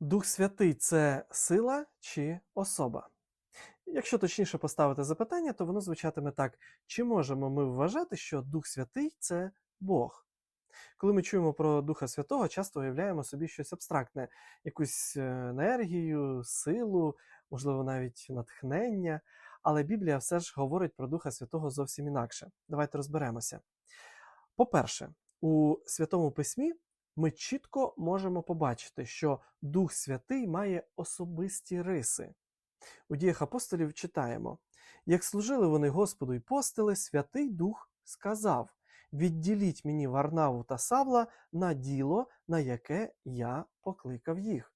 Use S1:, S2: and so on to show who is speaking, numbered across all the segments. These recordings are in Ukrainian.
S1: Дух Святий це сила чи особа? Якщо точніше поставити запитання, то воно звучатиме так: чи можемо ми вважати, що Дух Святий це Бог? Коли ми чуємо про Духа Святого, часто уявляємо собі щось абстрактне, якусь е, енергію, силу, можливо, навіть натхнення. Але Біблія все ж говорить про Духа Святого зовсім інакше. Давайте розберемося. По-перше, у Святому Письмі ми чітко можемо побачити, що Дух Святий має особисті риси. У діях апостолів читаємо: як служили вони Господу й постили, Святий Дух сказав: Відділіть мені Варнаву та Савла на діло, на яке я покликав їх.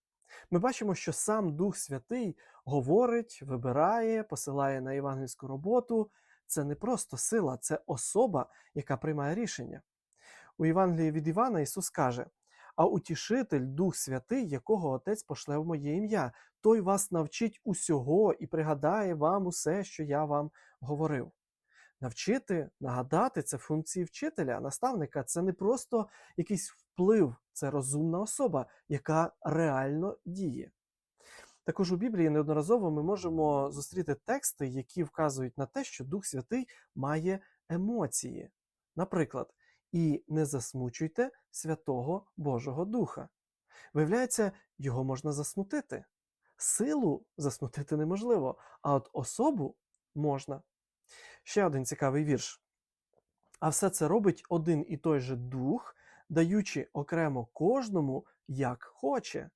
S1: Ми бачимо, що сам Дух Святий говорить, вибирає, посилає на євангельську роботу. Це не просто сила, це особа, яка приймає рішення. У Євангелії від Івана Ісус каже: А утішитель, Дух Святий, якого Отець пошле в моє ім'я, той вас навчить усього і пригадає вам усе, що я вам говорив. Навчити, нагадати це функції вчителя, наставника це не просто якийсь вплив, це розумна особа, яка реально діє. Також у Біблії неодноразово ми можемо зустріти тексти, які вказують на те, що Дух Святий має емоції. Наприклад, і не засмучуйте Святого Божого Духа. Виявляється, його можна засмутити. Силу засмутити неможливо, а от особу можна. Ще один цікавий вірш. А все це робить один і той же дух, даючи окремо кожному, як хоче.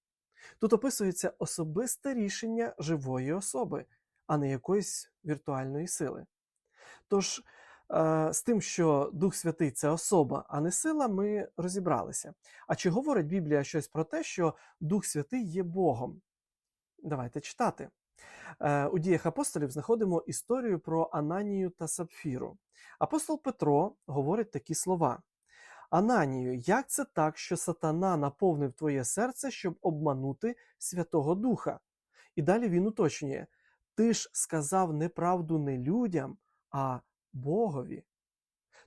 S1: Тут описується особисте рішення живої особи, а не якоїсь віртуальної сили. Тож, з тим, що Дух Святий це особа, а не сила, ми розібралися. А чи говорить Біблія щось про те, що Дух Святий є Богом? Давайте читати. Е, У діях апостолів знаходимо історію про Ананію та Сапфіру. Апостол Петро говорить такі слова: Ананію, як це так, що сатана наповнив твоє серце, щоб обманути Святого Духа? І далі він уточнює: Ти ж сказав неправду не людям, а Богові.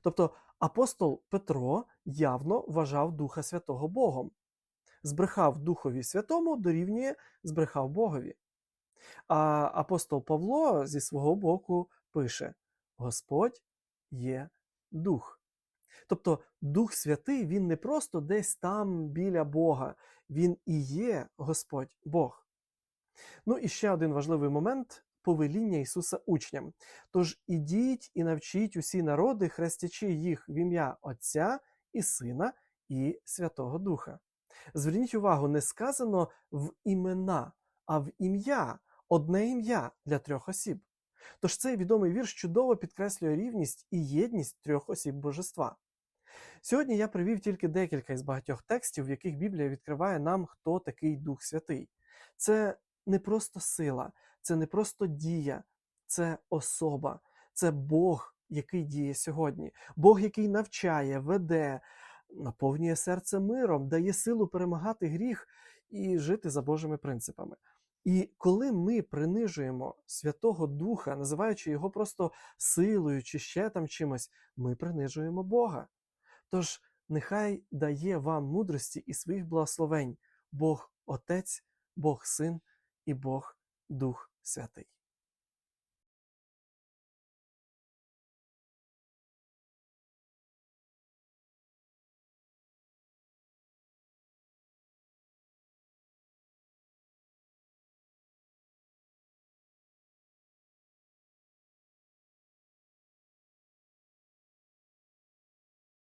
S1: Тобто апостол Петро явно вважав Духа Святого Богом. Збрехав Духові Святому дорівнює збрехав Богові. А апостол Павло зі свого боку пише: Господь є Дух. Тобто Дух Святий він не просто десь там біля Бога, він і є Господь Бог. Ну і ще один важливий момент повеління Ісуса учням. Тож ідіть і навчіть усі народи, хрестячи їх в ім'я Отця і Сина і Святого Духа. Зверніть увагу, не сказано в імена, а в ім'я, одне ім'я для трьох осіб. Тож цей відомий вірш чудово підкреслює рівність і єдність трьох осіб божества. Сьогодні я привів тільки декілька із багатьох текстів, в яких Біблія відкриває нам, хто такий Дух Святий. Це не просто сила, це не просто дія, це особа, це Бог, який діє сьогодні, Бог, який навчає, веде, наповнює серце миром, дає силу перемагати гріх і жити за Божими принципами. І коли ми принижуємо Святого Духа, називаючи його просто силою чи ще там чимось, ми принижуємо Бога. Тож нехай дає вам мудрості і своїх благословень Бог Отець, Бог Син і Бог Дух Святий.